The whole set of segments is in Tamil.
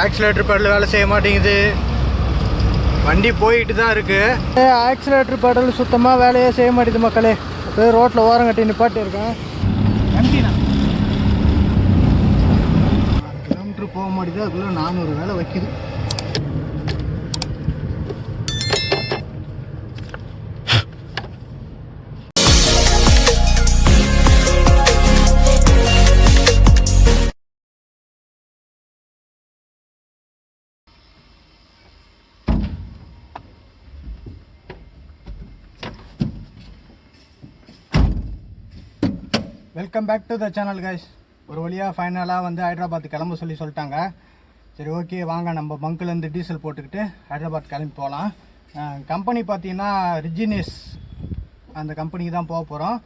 ஆக்சிலேட்டர் பெடல் வேலை செய்ய மாட்டேங்குது. வண்டி போயிட்டு தான் இருக்கு ஆக்சிலேட்டர் பெடல் சுத்தமாக வேலையே செய்ய மாட்டேங்குது மக்களே. அப்படியே ரோட்டில் ஓரம் கட்டி நிப்பாட்டி இருக்கேன். கிலோமீட்டர் போக மாட்டேங்குது. அதுக்குள்ளே நானூறு வேலை வைக்குது. Welcome back to the channel guys ஒரு வழியாக ஃபைனலாக வந்து ஹைதராபாத் கிளம்ப சொல்லி சொல்லிட்டாங்க. சரி ஓகே வாங்க. நம்ம பங்க்லேருந்து டீசல் போட்டுக்கிட்டு ஹைதராபாத் கிளம்பி போகலாம் கம்பெனி பார்த்தீங்கன்னா ரிஜினிஸ் அந்த கம்பெனிக்கு தான் போக போகிறோம்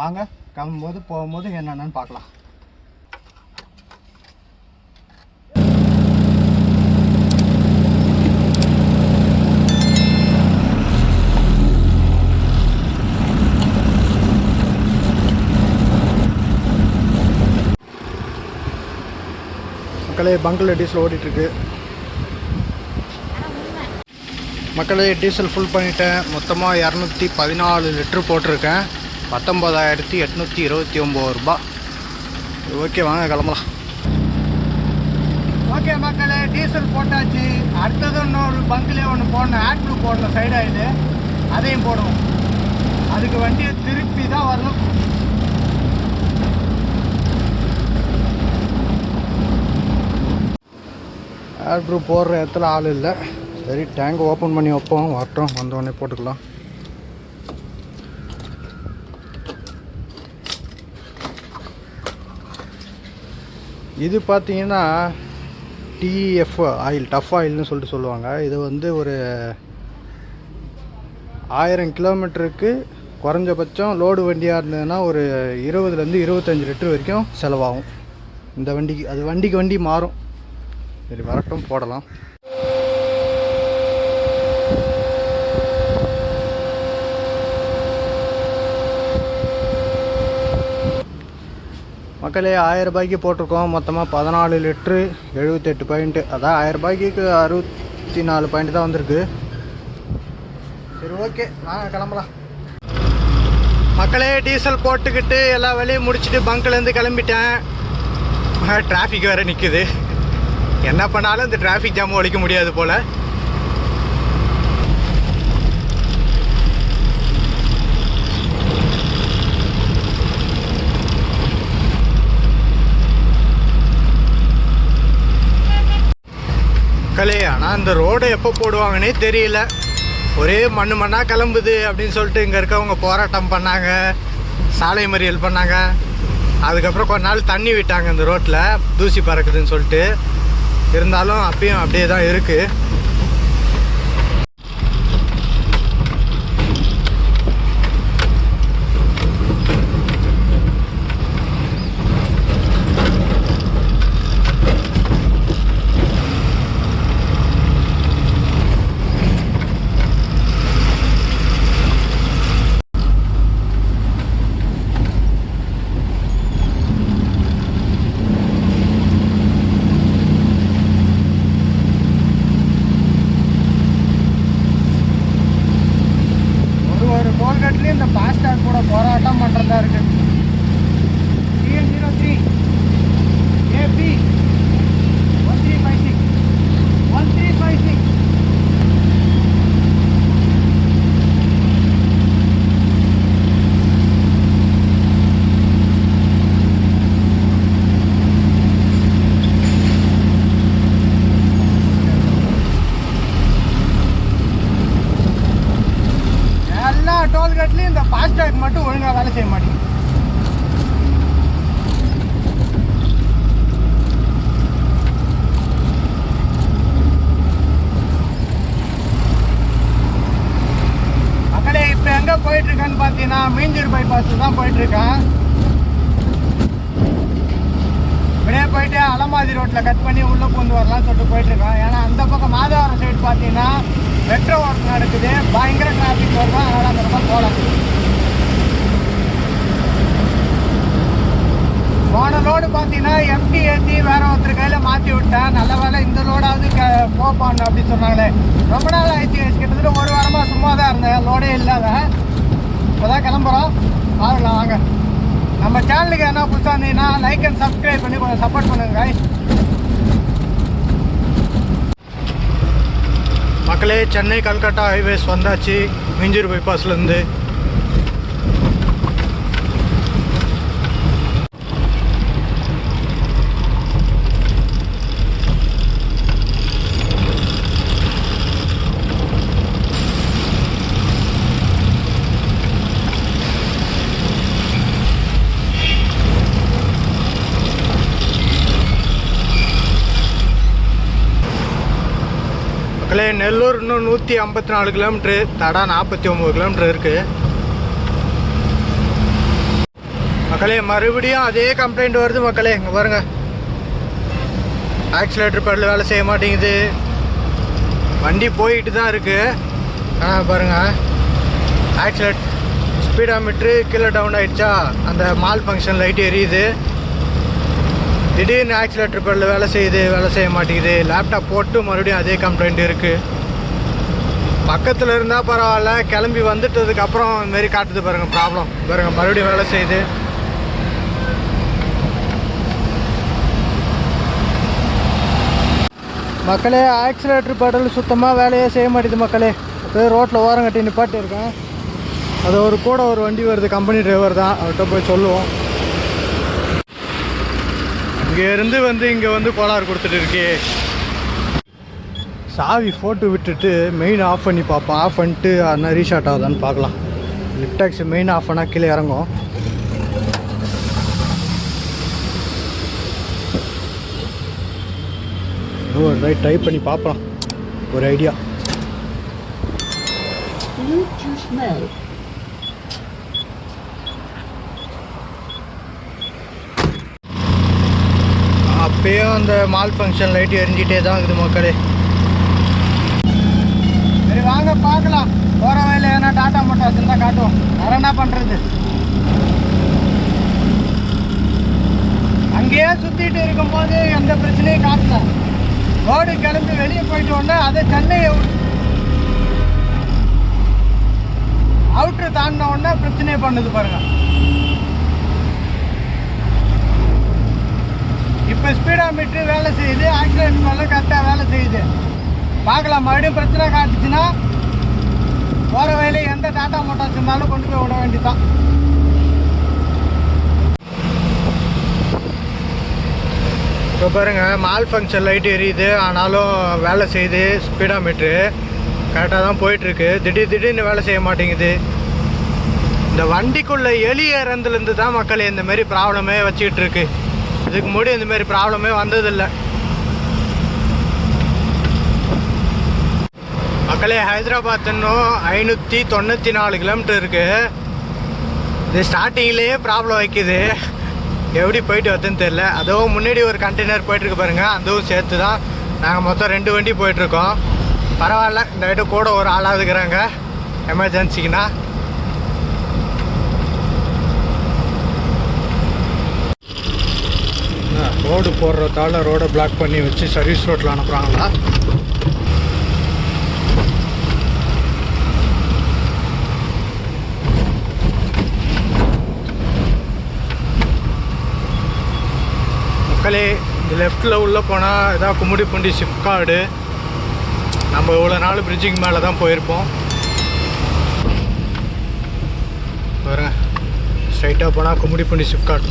வாங்க. கிளம்பும்போது போகும்போது என்னென்னு பார்க்கலாம். மக்களே பங்கில் டீசல் ஓடிட்டுருக்கு. மக்களே டீசல் ஃபுல் பண்ணிட்டேன். மொத்தமாக இரநூத்தி பதினாலு லிட்ரு போட்டிருக்கேன். பத்தொம்போதாயிரத்தி எட்நூற்றி இருபத்தி ஒம்பது ரூபா ஓகே வாங்க கிளம்பலாம். ஓகே மக்களே டீசல் போட்டாச்சு. அடுத்தது இன்னொரு பங்க்லேயே ஒன்று போடணும். ஆட் ப்ளூ போடணும் சைடு அதையும் போடுவோம் அதுக்கு வண்டியை திருப்பி தான் வரணும். ஏர் போடுற இடத்துல ஆள் இல்லை. சரி டேங்க் ஓப்பன் பண்ணி வைப்போம். வரட்டும் வந்தோடனே போட்டுக்கலாம். இது பார்த்தீங்கன்னா டிஎஃப் ஆயில் டஃப் ஆயில்னு சொல்லிட்டு சொல்லுவாங்க. இது வந்து ஒரு ஆயிரம் கிலோமீட்டருக்கு குறைஞ்சபட்சம் லோடு வண்டியாக இருந்ததுன்னா ஒரு இருபதுலேருந்து இருபத்தஞ்சி லிட்டர் வரைக்கும் செலவாகும். இந்த வண்டிக்கு அது வண்டிக்கு வண்டி மாறும். சரி வரட்டும் போடலாம். மக்களே ஆயிரம் ரூபாய்க்கு போட்டிருக்கோம். மொத்தமாக பதினாலு லிட்ரு எழுபத்தெட்டு பாயிண்ட்டு அதான் ஆயிரம் ரூபாய்க்கு அறுபத்தி நாலு பாயிண்ட் தான் வந்திருக்கு. சரி ஓகே நாங்கள் கிளம்பலாம். மக்களே டீசல் போட்டுக்கிட்டு எல்லா வேலையும் முடிச்சுட்டு பங்க்லேருந்து கிளம்பிட்டேன். டிராஃபிக் வேறு நிற்குது என்ன பண்ணாலும் இந்த டிராஃபிக் ஜாம் ஒழிக்க முடியாது போல். கலே ஆனால் இந்த ரோடை எப்போ போடுவாங்கன்னே தெரியல. ஒரே மண்ணு மண்ணாக கிளம்புது அப்படின்னு சொல்லிட்டு இங்கே இருக்கவங்க போராட்டம் பண்ணாங்க. சாலை மறியல் பண்ணாங்க. அதுக்கப்புறம் கொஞ்ச நாள் தண்ணி விட்டாங்க இந்த ரோட்டில் தூசி பறக்குதுன்னு சொல்லிட்டு. இருந்தாலும் அப்பயும் அப்படியே தான் இருக்குது ஒரு ஒரு டோல்கேட்லேயும் இந்த ஃபாஸ்டாக் கூட போராட்டம் பண்ணுறதா இருக்கு TN zero three AB one three five six one three five six எல்லா டோல்கேட்லேயும் இந்த ஃபாஸ்டாக் மட்டும் ஒழுங்காக வேலை செய்ய மாட்டேங்குது மக்களே இப்போ எங்கே போயிட்டு இருக்கேன்னு பார்த்தீங்கன்னா மீஞ்சூர் பைபாஸ் தான் போயிட்டு இருக்கேன் இப்படியே போயிட்டு ரோட்டில் கட் பண்ணி உள்ளே கொண்டு வரலாம்னு சொல்லிட்டு போயிட்டுருக்கோம். ஏன்னா அந்த பக்கம் மாதவரம் சைடு பார்த்தீங்கன்னா மெட்ரோ ஒர்க் நடக்குது. பயங்கர டிராஃபிக் வரும் அதனால் அந்த பக்கம் போகலாம். போன லோடு பார்த்தீங்கன்னா எம்டி ஏற்றி வேற ஒருத்தர் கையில் மாற்றி விட்டேன் நல்ல வேலை இந்த போப்பான் அப்படின்னு சொன்னாங்களே. ரொம்ப நாள் ஆயிடுச்சு. கிட்டத்தட்ட ஒரு வாரமாக சும்மா தான் இருந்தேன். லோடே இல்லாத இப்போ தான் கிளம்புறோம். பார்க்கலாம் வாங்க. நம்ம சேனலுக்கு என்ன புதுசாக இருந்தீங்கன்னா லைக் அண்ட் சப்ஸ்கிரைப் பண்ணி கொஞ்சம் சப்போர்ட் பண்ணுங்க மக்களே சென்னை கல்கட்டா ஹைவேஸ் வந்தாச்சு. மிஞ்சூர் பைபாஸ்லேருந்து மக்களே நெல்லூர் இன்னும் நூற்றி ஐம்பத்தி நாலு கிலோமீட்ரு தடா நாற்பத்தி ஒம்பது கிலோமீட்டர் இருக்குது மக்களே மறுபடியும் அதே கம்ப்ளைண்ட் வருது மக்களே. இங்கே பாருங்கள் ஆக்சிலேட்டர் பேடில் வேலை செய்ய மாட்டேங்குது. வண்டி போயிட்டு தான் இருக்குது ஆனால் பாருங்கள் ஆக்சிலேட் ஸ்பீடாமீட்ரு கீழே டவுன் ஆகிடுச்சா அந்த மால் ஃபங்க்ஷன் லைட் எரியுது. திடீர்னு ஆக்சிலேட்டர் பேடில் வேலை செய்யுது வேலை செய்ய மாட்டேங்குது. லேப்டாப் போட்டு மறுபடியும் அதே கம்ப்ளைண்ட் இருக்குது பக்கத்தில் இருந்தால் பரவாயில்ல கிளம்பி வந்துட்டதுக்கப்புறம் இதுமாரி காட்டுது பாருங்கள் ப்ராப்ளம் பாருங்கள் மறுபடியும் வேலை செய்யுது. மக்களே ஆக்சிலேட்டர் பேடல் சுத்தமாக வேலையே செய்ய மாட்டேங்குது மக்களே. போய் ரோட்டில் ஓரம் கட்டி நிப்பாட்டியிருக்கேன். அது ஒரு கூட ஒரு வண்டி வருது கம்பெனி டிரைவர் தான். அவர்கிட்ட போய் சொல்லுவோம். இங்கே இருந்து வந்து இங்கே வந்து கோளாறு கொடுத்துட்டு இருக்கே. சாவி போட்டு விட்டுட்டு மெயின் ஆஃப் பண்ணி பார்ப்போம். ஆஃப் பண்ணிட்டு அதனால் ரீஷார்ட் ஆகுதான்னு பார்க்கலாம். லிஃப்ட் டாக்ஸி மெயின் ஆஃப் பண்ணால் கீழே இறங்கும். ஒரு ரைட் ட்ரை பண்ணி பார்ப்போம். ஒரு ஐடியா இப்பயும் அப்பயும் அந்த மால் ஃபங்க்ஷன் லைட் எரிஞ்சிட்டே தான் இருக்குது மக்களே. சரி வாங்க பார்க்கலாம். போகிற வழியில் எதனா டாட்டா மோட்டார்ஸ் இருந்தால் காட்டுவோம். வேற என்ன பண்ணுறது அங்கேயே சுற்றிட்டு இருக்கும்போது எந்த பிரச்சனையும் காட்டல. ரோடு கிளம்பி வெளியே போயிட்டு உடனே அதை சென்னை அவுட்ரு தாண்டின உடனே பிரச்சனையே பண்ணுது பாருங்க. ஸ்பீடா மீட்ரு வேலை செய்யுது. ஆக்சிடென்ட் மேலே கரெக்டாக வேலை செய்யுது. பார்க்கலாம். மறுபடியும் பிரச்சனை காட்டுச்சுன்னா போகிற வழியில எந்த டாட்டா மோட்டார்ஸ் இருந்தாலும் கொண்டு போய் விட வேண்டியதான் இப்போ பாருங்கள் மால் ஃபங்க்ஷன் லைட் எரியுது. ஆனாலும் வேலை செய்யுது. ஸ்பீடாமீட்ரு கரெக்டாக தான் போயிட்டுருக்கு. திடீர் திடீர்னு வேலை செய்ய மாட்டேங்குது. இந்த வண்டிக்குள்ளே எலி இறந்துலேருந்து தான் மக்கள் இந்தமாரி ப்ராப்ளமே வச்சுக்கிட்டு இருக்குது இதுக்கு முன்னாடி இந்த மாதிரி ப்ராப்ளமே வந்ததில்லை. மக்களே ஹைதராபாத் இன்னும் ஐநூற்றி தொண்ணூற்றி நாலு கிலோமீட்டர் இருக்குது இது ஸ்டார்டிங்லேயே ப்ராப்ளம் வைக்குது. எப்படி போயிட்டு வருதுன்னு தெரில அதுவும் முன்னாடி ஒரு கண்டெய்னர் போயிட்டுருக்கு பாருங்கள் அதுவும் சேர்த்து தான் நாங்கள் மொத்தம் ரெண்டு வண்டி போயிட்டுருக்கோம். பரவாயில்ல இந்த வீட்டு கூட ஒரு ஆளாக இருக்கிறாங்க. எமர்ஜென்சிக்குன்னா ரோடு போடுறதால ரோடை பிளாக் பண்ணி வச்சு சர்வீஸ் ரோட்டில் அனுப்புகிறாங்களா மக்களே லெஃப்டில் லெஃப்ட்டில் உள்ளே போனால் இதான் கும்மிடிப்பூண்டி சிப்காடு நம்ம இவ்வளோ நாள் பிரிட்ஜுக்கு மேலே தான் போயிருப்போம். பாருங்க. ஸ்ட்ரைட்டாக போனால் கும்மிடிப்பூண்டி சிப்காட்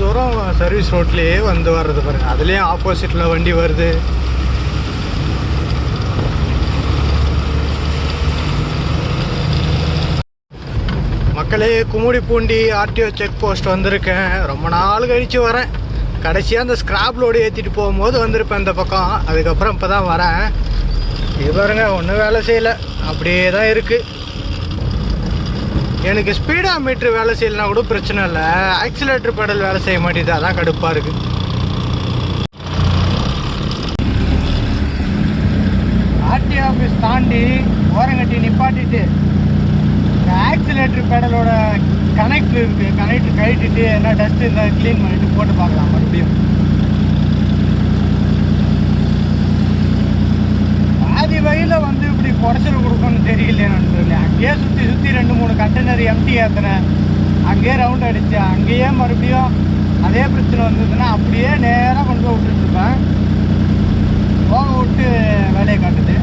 தூரம் சர்வீஸ் ரோட்லேயே வந்து வர்றது பாருங்க. அதுலேயும் ஆப்போசிட்டில் வண்டி வருது. மக்களே கும்மிடிப்பூண்டி ஆர்டிஓ செக் போஸ்ட் வந்திருக்கேன். ரொம்ப நாள் கழித்து வரேன். கடைசியாக அந்த ஸ்கிராப் லோடு ஏற்றிட்டு போகும்போது வந்திருப்பேன் இந்த பக்கம். அதுக்கப்புறம் இப்போ தான் வரேன். இது பாருங்க ஒன்றும் வேலை செய்யலை. அப்படியே தான் இருக்குது எனக்கு ஸ்பீடா மீட்ரு வேலை செய்யலைனா கூட பிரச்சனை இல்லை. ஆக்சிலேட்டர் பெடல் வேலை செய்ய மாட்டேது அதான் கடுப்பாக இருக்குது ஆர்டி ஆஃபீஸ் தாண்டி ஓரங்கட்டி நிப்பாட்டிட்டு இந்த ஆக்சிலேட்டர் பெடலோட கனெக்ட் இருக்குது கனெக்ட் கழட்டிட்டு என்ன டஸ்ட் இருந்தால் க்ளீன் பண்ணிட்டு போட்டு பார்க்கலாம். மறுபடியும். பாதி வந்து இப்படி குறைச்சல் கொடுக்கணும்னு தெரியலையே நண்பர்களே அங்கேயே சுற்றி சுற்றி ரெண்டு மூணு கண்டெய்னர் எம்டி ஏற்றினேன் அங்கேயே ரவுண்ட் அடித்தேன் அங்கேயே மறுபடியும் அதே பிரச்சனை வந்ததுன்னா அப்படியே நேராக கொண்டு போய் விட்டுட்ருப்பேன் போக விட்டு வேலையை காட்டுது.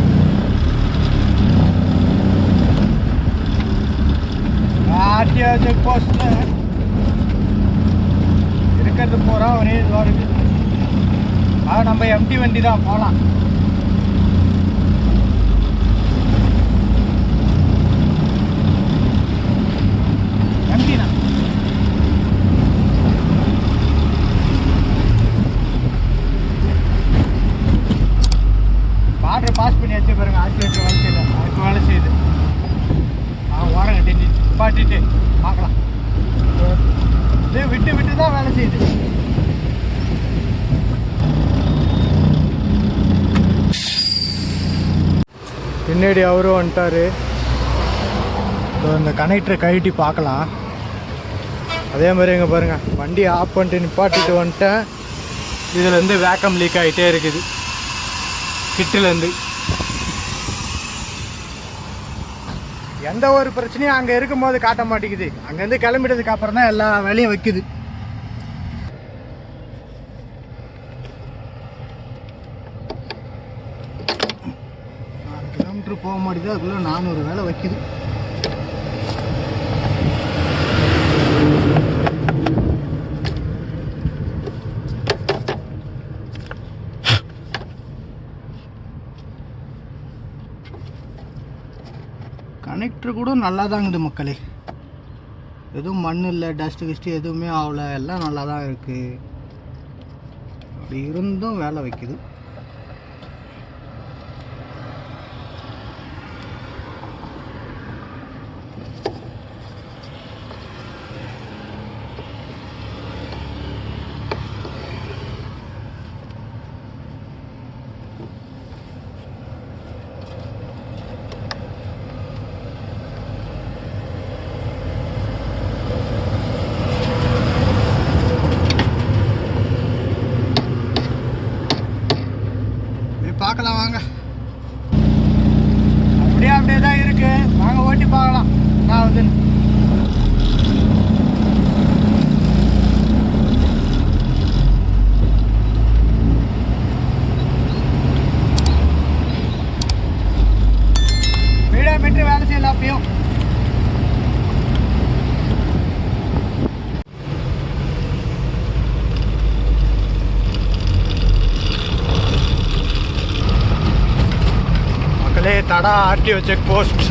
ஆர்டிஓ செக் போஸ்ட்டில் இருக்கிறது போகிறோம் ஒரே இதுவாக இருக்குது ஆ நம்ம எம்டி வண்டி தான் போகலாம் எம்டி தான் பார்டர் பாஸ் பண்ணி வச்சு பாருங்க ஆசிரியர் வேலை செய்யல அதுக்கு வேலை செய்யுது ஆ ஓரங்க டெல்லி பாட்டிட்டு பார்க்கலாம் இது விட்டு விட்டு தான் வேலை செய்யுது பின்னாடி அவரும் வந்துட்டாரு. ஸோ இந்த கனெக்டரை கழட்டி பார்க்கலாம். அதே மாதிரி இங்கே பாருங்கள் வண்டி ஆஃப் பண்ணிட்டு நிப்பாட்டிட்டு வந்துட்டேன். இதுலேருந்து வேக்கம் லீக் ஆகிட்டே இருக்குது. கிட்டிலேருந்து. எந்த ஒரு பிரச்சனையும் அங்கே இருக்கும்போது காட்ட மாட்டேங்குது. அங்கேருந்து கிளம்பிட்டதுக்கு அப்புறம் தான் எல்லா வேலையும் வைக்குது நாலு கிலோமீட்டர் போக மாட்டேங்குது. அதுக்குள்ளே நானூறு வேலை வைக்குது. கனெக்டர் கூட நல்லா தாங்குது மக்களே. எதுவும் மண் இல்லை டஸ்ட்டு கிஸ்ட்டு எதுவுமே ஆகல. எல்லாம் நல்லா தான் இருக்குது அப்படி இருந்தும் வேலை வைக்குது போய் பார்க்கலாம் வாங்க அப்படியே அப்படியே தான் இருக்கு வாங்க ஓட்டி பார்க்கலாம் நான் வந்து வீடியோ மீட்டர் வேலை செய்யல அப்பயும் மக்களே தடா ஆர்டிஓ போஸ்ட்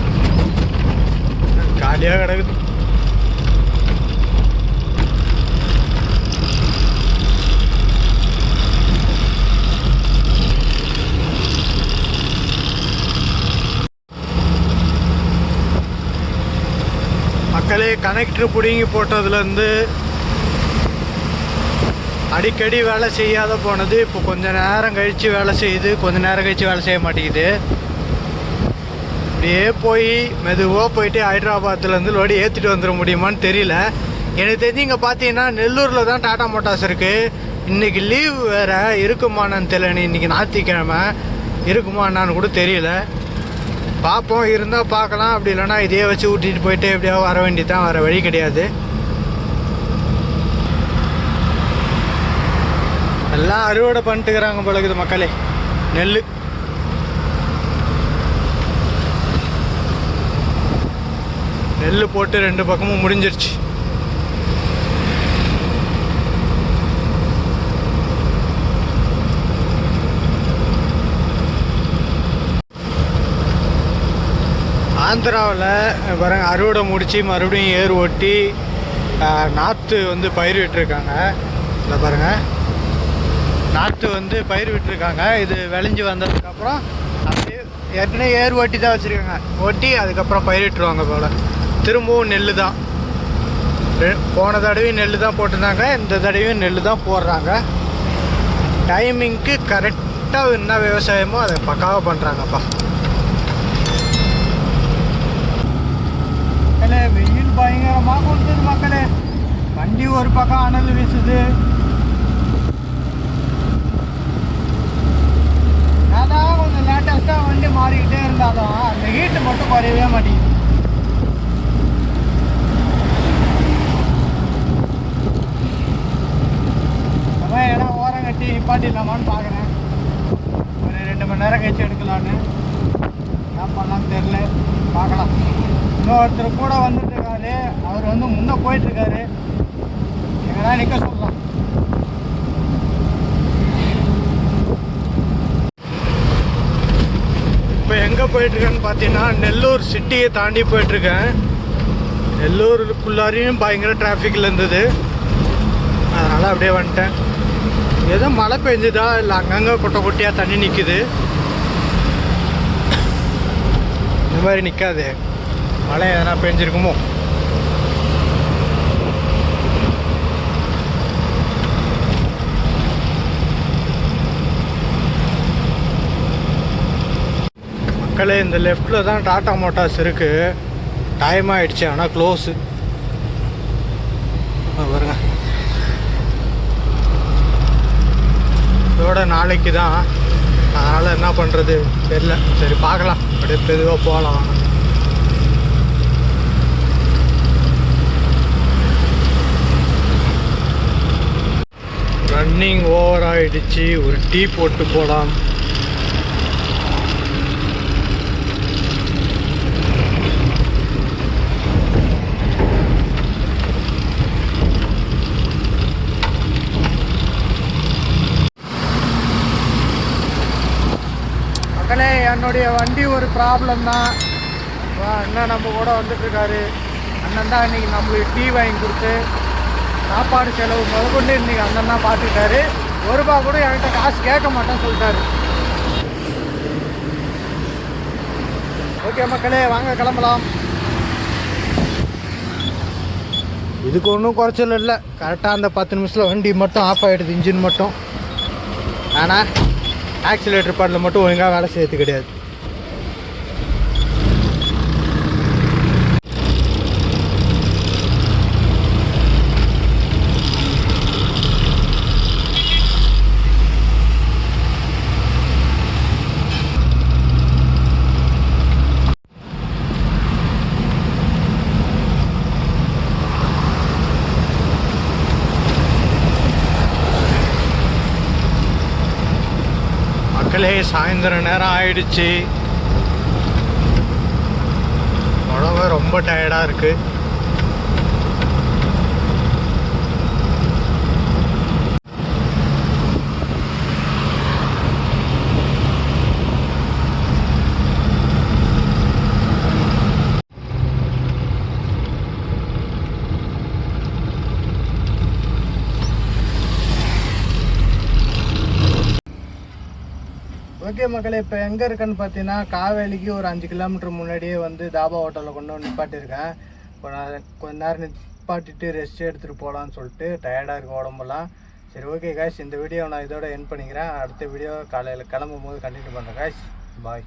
காலியாக கிடக்குது மக்களே கனெக்டர் பிடுங்கி போட்டதுலேருந்து அடிக்கடி வேலை செய்யாத போனது இப்போ கொஞ்சம் நேரம் கழித்து வேலை செய்யுது கொஞ்சம் நேரம் கழித்து வேலை செய்ய மாட்டேங்குது அப்படியே போய் மெதுவாக போயிட்டு ஹைதராபாத்துலேருந்து லோடி ஏற்றிட்டு வந்துட முடியுமான்னு தெரியல. எனக்கு தெரிஞ்சு இங்கே பார்த்தீங்கன்னா நெல்லூரில் தான் டாடா மோட்டார்ஸ் இருக்குது இன்றைக்கி லீவ் வேறு இருக்குமான்னு தெரியல இன்றைக்கி ஞாயிற்றுக்கிழமை இருக்குமானான்னு கூட தெரியல. பார்ப்போம். இருந்தால் பார்க்கலாம். அப்படி இல்லைன்னா இதையே வச்சு ஊட்டிட்டு போயிட்டு எப்படியோ வர வேண்டியதான் வர வழி கிடையாது. எல்லாம் அறுவடை பண்ணிட்டுக்கிறாங்க போல இருக்குது மக்களே. நெல் நெல் போட்டு ரெண்டு பக்கமும் முடிஞ்சிருச்சு. ஆந்திராவில் பாருங்கள் அறுவடை முடித்து மறுபடியும் ஏர் ஓட்டி நாற்று வந்து பயிர் விட்டுருக்காங்க. இல்லை பாருங்கள் நாற்று வந்து பயிர் விட்டுருக்காங்க. இது விளைஞ்சி வந்ததுக்கப்புறம் அப்படியே ஏற்கனவே ஏர் ஓட்டி தான் வச்சுருக்காங்க. ஓட்டி அதுக்கப்புறம் பயிர் விட்டுருவாங்க போல். திரும்பவும் நெல் தான். போன தடவையும் நெல் தான் போட்டிருந்தாங்க. இந்த தடவையும் நெல் தான் போடுறாங்க. டைமிங்க்கு கரெக்டாக என்ன விவசாயமோ அதை பக்காவாக பண்ணுறாங்கப்பா மக்களே வெயில் பயங்கரமாக கொடுத்தது மக்களே. வண்டி ஒரு பக்கம் அனல் வீசுது. அதான் கொஞ்சம் லேட்டஸ்ட்டாக வண்டி மாறிக்கிட்டே இருந்தாலும் அந்த ஹீட்டு மட்டும் குறையவே மாட்டேங்குது. இன்னொருத்தர் கூட வந்துட்டு இருக்காரு அவர் வந்து முன்னே போயிட்டு இருக்காரு எங்கன்னா நிற்க சொல்லலாம். இப்போ எங்கே போயிட்டுருக்கேன்னு பார்த்தீங்கன்னா நெல்லூர் சிட்டியை தாண்டி போயிட்டுருக்கேன். நெல்லூருக்குள்ளாரையும் பயங்கர டிராஃபிக்கில் இருந்தது. அதனால் அப்படியே வந்துட்டேன். ஏதோ மழை பெஞ்சுதா? இல்லை அங்கங்கே குட்டை குட்டியாக தண்ணி நிற்குது இந்த மாதிரி நிற்காது மழை எதனா பெஞ்சிருக்குமோ. மக்களே இந்த லெஃப்டில் தான் டாட்டா மோட்டார்ஸ் இருக்குது டைம் ஆயிடுச்சு ஆனால் க்ளோஸு பாருங்க. இதோட நாளைக்கு தான். அதனால் என்ன பண்ணுறது தெரியல. சரி பார்க்கலாம். அப்படியே மெதுவாக போகலாம் வாங்க. ரன்னிங் ஓவர் ஆயிடுச்சு. ஒரு டீ போட்டு போகலாம் மக்களே என்னுடைய வண்டி ஒரு ப்ராப்ளம் தான். அண்ணன் நம்ம கூட வந்துட்டு இருக்காரு. அண்ணன் தான் இன்னைக்கு நம்மளுக்கு டீ வாங்கி கொடுத்து சாப்பாடு செலவு முதற்கொண்டு இன்னைக்கு அண்ணன் தான் பார்த்துக்கிட்டாரு. ஒரு ரூபா கூட என்கிட்ட காசு கேட்க மாட்டேன்னு சொல்லிட்டாரு. ஓகே மக்களே வாங்க கிளம்பலாம். இதுக்கு ஒன்றும் குறைச்சல் இல்லை. கரெக்டாக அந்த பத்து நிமிஷத்தில் வண்டி மட்டும் ஆஃப் ஆகிடுது இன்ஜின் மட்டும். ஆனால் ஆக்சிலேட்டர் பாட்டில் மட்டும் ஒழுங்காக வேலை செய்யறது கிடையாது. மக்களே சாயந்தரம் நேரம் ஆயிடுச்சு. உடம்பு ரொம்ப டயர்டாக இருக்குது ஓகே மக்களே இப்போ எங்கே இருக்குன்னு பார்த்தீங்கன்னா காவேலிக்கு ஒரு அஞ்சு கிலோமீட்டர் முன்னாடியே வந்து தாபா ஹோட்டலில் கொண்டு வந்து நிப்பாட்டியிருக்கேன். இப்போ நான் கொஞ்ச நேரம் நிப்பாட்டிட்டு ரெஸ்ட் எடுத்துகிட்டு போகலான்னு சொல்லிட்டு டயர்டாக இருக்க உடம்பெல்லாம். சரி ஓகே காய்ஸ் இந்த வீடியோ நான் இதோட என் பண்ணிக்கிறேன். அடுத்த வீடியோ காலையில் கிளம்பும் போது கண்டினியூ பண்ணுறேன் காய்ஸ் பாய்